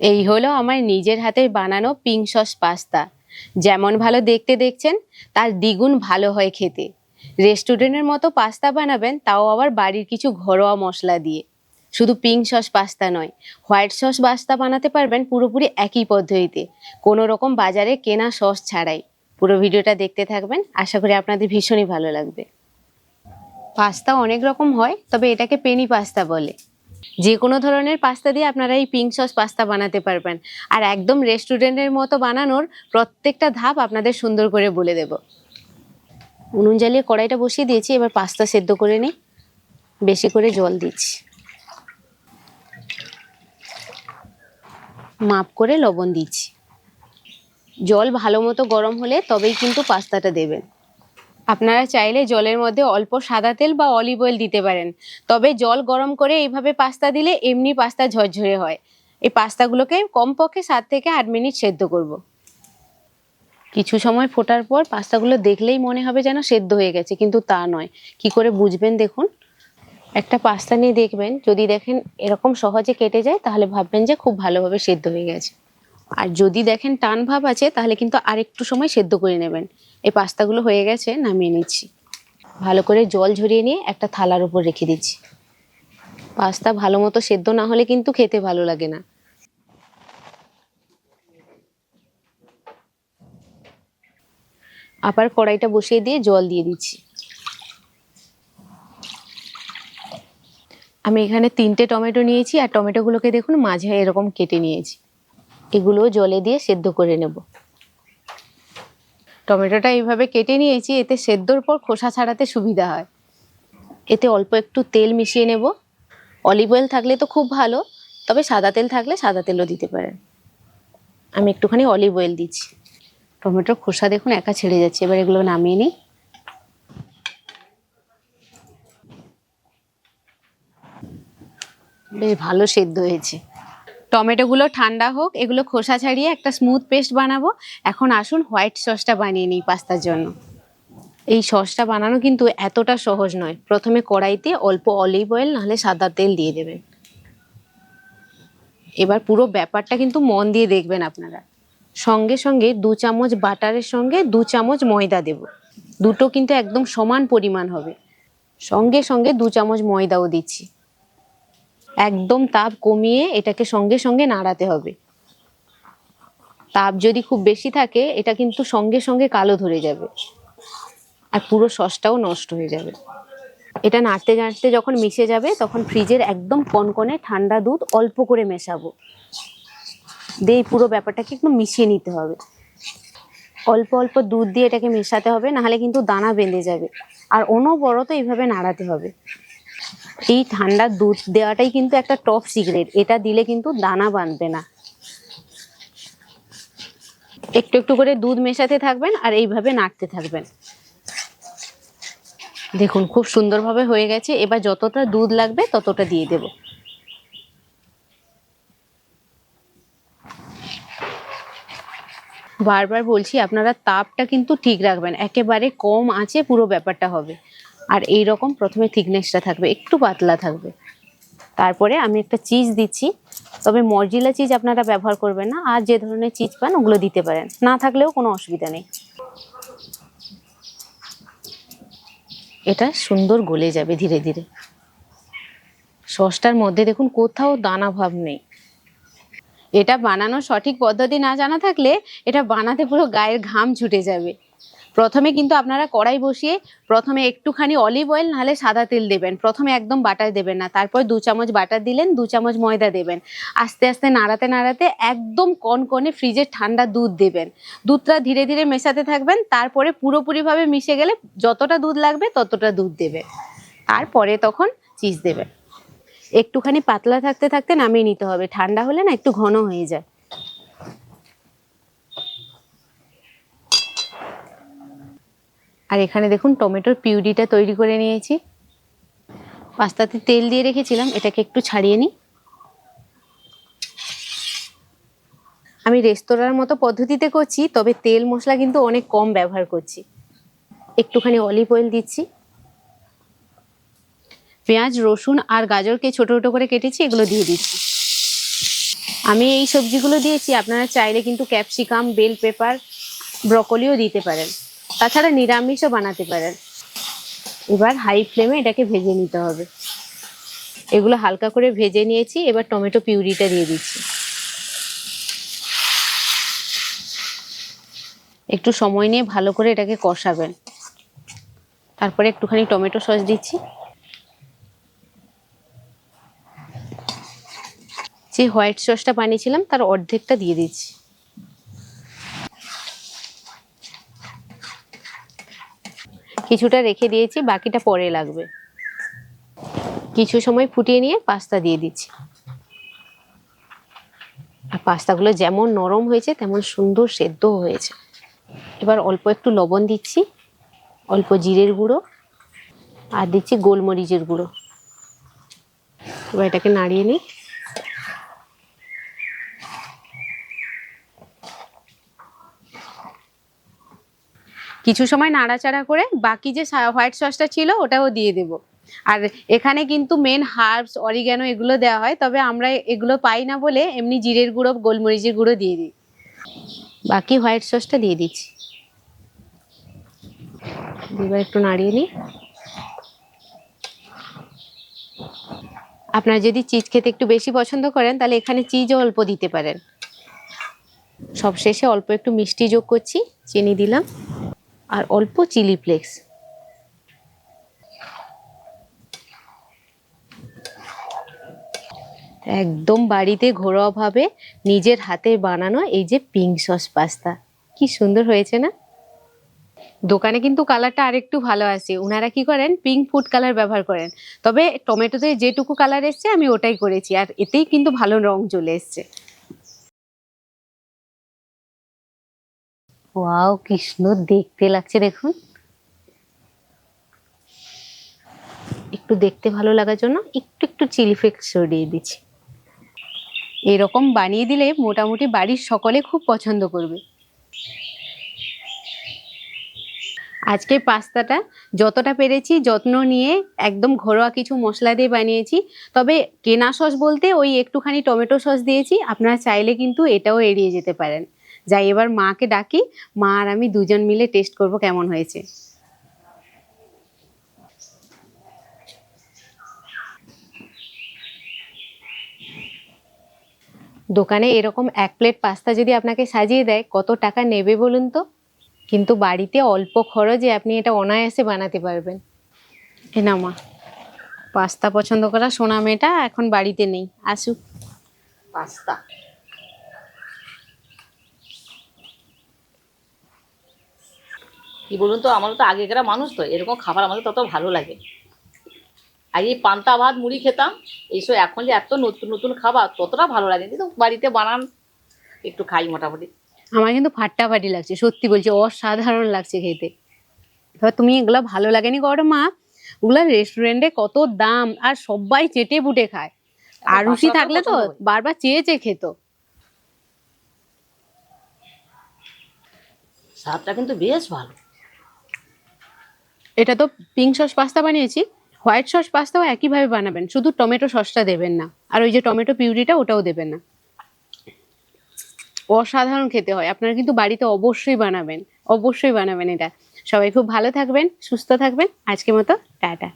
এই হলো আমার নিজের হাতে বানানো পিঙ্ক সস পাস্তা যেমন ভালো দেখতে দেখছেন, তার দ্বিগুণ ভালো হয় খেতে। রেস্টুরেন্টের মতো পাস্তা বানাবেন, তাও আবার বাড়ির কিছু ঘরোয়া মশলা দিয়ে। শুধু পিঙ্ক সস পাস্তা নয় হোয়াইট সস পাস্তা বানাতে পারবেন পুরোপুরি একই পদ্ধতিতে। কোনো রকম বাজারে কেনা সস ছাড়াই। পুরো ভিডিওটা দেখতে থাকবেন, আশা করি আপনাদের ভীষণই ভালো লাগবে। পাস্তা অনেক রকম হয়, তবে এটাকে পেনি পাস্তা বলে। যে কোনো ধরনের পাস্তা দিয়ে আপনারা এই পিঙ্ক সস পাস্তা বানাতে পারবেন। আর একদম রেস্টুরেন্টের মতো বানানোর প্রত্যেকটা ধাপ আপনাদের সুন্দর করে বলে দেব। উনুন জ্বালিয়ে কড়াইটা বসিয়ে দিয়েছি, এবার পাস্তা সেদ্ধ করে নিই। বেশি করে জল দিচ্ছি। মাপ করে লবণ দিচ্ছি। জল ভালো মতো গরম হলে তবেই কিন্তু পাস্তাটা দেবেন। আপনারা চাইলে জলের মধ্যে অল্প সাদা তেল বা অলিভ অয়েল দিতে পারেন। তবে জল গরম করে এইভাবে পাস্তা দিলে এমনি পাস্তা ঝরঝরে হয়। এই পাস্তাগুলোকে কমপক্ষে সাত থেকে আট মিনিট সেদ্ধ করব। কিছু সময় ফোটার পর পাস্তাগুলো দেখলেই মনে হবে যেন সেদ্ধ হয়ে গেছে, কিন্তু তা নয়। কি করে বুঝবেন দেখুন? একটা পাস্তা নিয়ে দেখবেন, যদি দেখেন এরকম সহজে কেটে যায়, তাহলে ভাববেন যে খুব ভালোভাবে সেদ্ধ হয়ে গেছে। আর যদি দেখেন টান ভাব আছে, তাহলে কিন্তু আরেকটু সময় সেদ্ধ করে নেবেন। এই পাস্তাগুলো হয়ে গেছে, নামিয়ে নিচ্ছি। ভালো করে জল ঝরিয়ে নিয়ে একটা থালার উপর রেখে দিচ্ছি। পাস্তা ভালো মতো সেদ্ধ না হলে কিন্তু খেতে ভালো লাগে না। আবার কড়াইটা বসিয়ে দিয়ে জল দিয়ে দিচ্ছি। আমি এখানে তিনটে টমেটো নিয়েছি, আর টমেটোগুলোকে দেখুন মাঝে এরকম কেটে নিয়েছি। এগুলো জলে দিয়ে সেদ্ধ করে নেব। টমেটোটা এইভাবে কেটে নিয়েছি, এতে সেদ্ধর পর খোসা ছাড়াতে সুবিধা হয়। এতে অল্প একটু তেল মিশিয়ে নেব। অলিভ অয়েল থাকলে তো খুব ভালো, তবে সাদা তেল থাকলে সাদা তেলও দিতে পারেন। আমি একটুখানি অলিভ অয়েল দিচ্ছি। টমেটোর খোসা দেখুন একা ছেড়ে যাচ্ছে, এবার এগুলো নামিয়ে নিই। বেশ ভালো সেদ্ধ হয়েছে। টমেটোগুলো ঠান্ডা হোক, এগুলো খোসা ছাড়িয়ে একটা স্মুথ পেস্ট বানাবো। এখন আসুন হোয়াইট সসটা বানিয়ে নিই পাস্তার জন্য। এই সসটা বানানো কিন্তু এতটা সহজ নয়। প্রথমে কড়াইতে অল্প অলিভ অয়েল নাহলে সাদা তেল দিয়ে দেবেন। এবার পুরো ব্যাপারটা কিন্তু মন দিয়ে দেখবেন আপনারা। সঙ্গে সঙ্গে দু চামচ বাটারের সঙ্গে দু চামচ ময়দা দেব। দুটো কিন্তু একদম সমান পরিমাণ হবে। সঙ্গে সঙ্গে দু চামচ ময়দাও দিচ্ছি। একদম তাপ কমিয়ে এটাকে সঙ্গে সঙ্গে নাড়াতে হবে। তাপ যদি খুব বেশি থাকে, এটা কিন্তু সঙ্গে সঙ্গে কালো ধরে যাবে। আর পুরো সসটাও নষ্ট হয়ে যাবে। এটা নাড়তে নাড়তে যখন মিশে যাবে, তখন ফ্রিজের একদম কনকনে ঠান্ডা দুধ অল্প করে মেশাবো। দিয়ে পুরো ব্যাপারটাকে একদম মিশিয়ে নিতে হবে। অল্প অল্প দুধ দিয়ে এটাকে মেশাতে হবে, নাহলে কিন্তু দানা বেঁধে যাবে। আর অনবরত এইভাবে নাড়াতে হবে। এই ঠান্ডা দুধ দেওয়াটাই কিন্তু একটা টপ সিক্রেট এটা দিলে কিন্তু দানা বাঁধবে না। একটু একটু করে দুধ মেশাতে থাকবেন আর এইভাবে নাড়তে থাকবেন। দেখুন, খুব সুন্দরভাবে হয়ে গেছে। এবার যতটা দুধ লাগবে ততটা দিয়ে দেব। বারবার বলছি, আপনারা তাপটা কিন্তু ঠিক রাখবেন। একেবারে কম আছে পুরো ব্যাপারটা হবে। আর এই রকম প্রথমে থিকনেসটা থাকবে, একটু পাতলা থাকবে। তারপরে আমি একটা চিজ দিচ্ছি। তবে মরজিলা চিজ আপনারা ব্যবহার করবেন না, আর যে ধরনের চিজ পান ওগুলো দিতে পারেন। না থাকলেও কোনো অসুবিধা নেই। এটা সুন্দর গলে যাবে ধীরে ধীরে। সসটার মধ্যে দেখুন কোথাও দানা ভাব নেই। এটা বানানোর সঠিক পদ্ধতি না জানা থাকলে এটা বানাতে পুরো গায়ের ঘাম ছুটে যাবে। প্রথমে কিন্তু আপনারা কড়াই বসিয়ে প্রথমে একটুখানি অলিভ অয়েল নাহলে সাদা তেল দেবেন। প্রথমে একদম বাটার দেবেন না। তারপর দু চামচ বাটার দিলেন, দু চামচ ময়দা দেবেন। আস্তে আস্তে নাড়াতে নাড়াতে একদম কনকনে ফ্রিজে ঠান্ডা দুধ দেবেন। দুধটা ধীরে ধীরে মেশাতে থাকবেন। তারপরে পুরোপুরিভাবে মিশে গেলে যতটা দুধ লাগবে ততটা দুধ দেবেন। তারপরে তখন চিজ দেবেন। একটুখানি পাতলা থাকতে থাকতে নামিয়ে নিতে হবে। ঠান্ডা হলে না একটু ঘন হয়ে যায়। আর এখানে দেখুন টমেটোর পিউরিটা তৈরি করে নিয়েছি। পাস্তাতে তেল দিয়ে রেখেছিলাম, এটাকে একটু ছাড়িয়ে নিই। আমি রেস্তোরাঁর মতো পদ্ধতিতে করছি, তবে তেল মশলা কিন্তু অনেক কম ব্যবহার করছি। একটুখানি অলিভ অয়েল দিচ্ছি। পেঁয়াজ, রসুন আর গাজরকে ছোট ছোটো করে কেটেছি, এগুলো দিয়ে দিচ্ছি। আমি এই সবজিগুলো দিয়েছি, আপনারা চাইলে কিন্তু ক্যাপসিকাম, বেল পেপার, ব্রকলিও দিতে পারেন। তাছাড়া নিরামিষও বানাতে পারেন। এবার হাই ফ্লেমে এটাকে ভেজে নিতে হবে। এগুলো হালকা করে ভেজে নিয়েছি, এবার টমেটো পিউরিটা দিয়ে দিচ্ছি। একটু সময় নিয়ে ভালো করে এটাকে কষাবেন। তারপরে একটুখানি টমেটো সস দিচ্ছি। যে হোয়াইট সসটা বানিয়েছিলাম, তার অর্ধেকটা দিয়ে দিচ্ছি। কিছুটা রেখে দিয়েছি, বাকিটা পরে লাগবে। কিছু সময় ফুটিয়ে নিয়ে পাস্তা দিয়ে দিচ্ছি। আর পাস্তাগুলো যেমন নরম হয়েছে, তেমন সুন্দর সেদ্ধ হয়েছে। এবার অল্প একটু লবণ দিচ্ছি, অল্প জিরের গুঁড়ো, আর দিচ্ছি গোলমরিচের গুঁড়ো। এবার এটাকে নাড়িয়ে নিই। কিছু সময় নাড়াচাড়া করে বাকি যে হোয়াইট সসটা ছিল, ওটাও দিয়ে দেব। আর এখানে কিন্তু মেন হার্বস অরিগ্যানো এগুলো দেওয়া হয়, তবে আমরা এগুলো পাই না বলে এমনি জিরের গুঁড়ো, গোলমরিচের গুঁড়ো দিয়ে দিই। বাকি হোয়াইট সসটা দিয়ে দিচ্ছি। এবার একটু নাড়িয়ে নিই। আপনারা যদি চিজ খেতে একটু বেশি পছন্দ করেন, তাহলে এখানে চিজও অল্প দিতে পারেন। সব শেষে অল্প একটু মিষ্টি যোগ করছি, চিনি দিলাম। আর অল্প চিলি ফ্লেক্স। একদম বাড়িতে ঘরোয়াভাবে নিজের হাতে বানানো এই যে পিঙ্ক সস পাস্তা। কি সুন্দর হয়েছে না? দোকানে কিন্তু কালারটা আরেকটু ভালো আসে ওনারা কি করেন? পিঙ্ক ফুড কালার ব্যবহার করেন। তবে টমেটোতে যেটুকু কালার এসছে, আমি ওটাই করেছি। আর এতেই কিন্তু ভালো রং চলে এসছে। ওয়াও, কি সুন্দর দেখতে লাগছে দেখুন। একটু দেখতে ভালো লাগার জন্য একটু একটু চিলি ফ্লেক্স ছড়িয়ে দিচ্ছি। এরকম বানিয়ে দিলে মোটামুটি বাড়ির সকলে খুব পছন্দ করবে। আজকে পাস্তাটা যতটা পেরেছি যত্ন নিয়ে একদম ঘরোয়া কিছু মশলা দিয়ে বানিয়েছি। তবে কেনা সস বলতে ওই একটুখানি টমেটো সস দিয়েছি, আপনারা চাইলে কিন্তু এটাও এড়িয়ে যেতে পারেন। যাই, এবার মাকে ডাকি, মা আর আমি দুজন মিলে টেস্ট করব কেমন হয়েছে। দোকানে এরকম এক প্লেট পাস্তা যদি আপনাকে সাজিয়ে দেয়, কত টাকা নেবে বলুন তো? কিন্তু বাড়িতে অল্প খরচে আপনি এটা অনায়াসে বানাতে পারবেন। এ না মা। পাস্তা পছন্দ করা সোনা মেয়েটা এখন বাড়িতে নেই। আসুক। পাস্তা কি বলুন তো আমারও তো আগেকার মানুষ তো এরকম খাবার আমাদের তত ভালো লাগে। আগে পান্তা ভাত মুড়ি খেতাম এইসব এখন যে এত নতুন নতুন খাবার ততটা ভালো লাগে কিন্তু বাড়িতে বানান একটু খাই মোটামুটি। আমার কিন্তু ফাটাফাটি লাগছে সত্যি বলছি অসাধারণ লাগছে খেতে। এবার তুমি এগুলো ভালো লাগেনি করো মা ওগুলো রেস্টুরেন্টে কত দাম আর সবাই চেটে বুটে খায়। আর রুচি থাকলে তো বারবার চেয়ে চেয়ে খেত। স্বাদটা কিন্তু বেশ ভালো। এটা তো পিঙ্ক সস পাস্তা বানিয়েছি হোয়াইট সস পাস্তাও একইভাবে বানাবেন, শুধু টমেটো সসটা দেবেন না। আর ওই যে টমেটো পিউরিটা ওটাও দেবেন না। অসাধারণ খেতে হয়, আপনারা কিন্তু বাড়িতে অবশ্যই বানাবেন অবশ্যই বানাবেন এটা। সবাই খুব ভালো থাকবেন, সুস্থ থাকবেন, আজকের মতো, টাটা।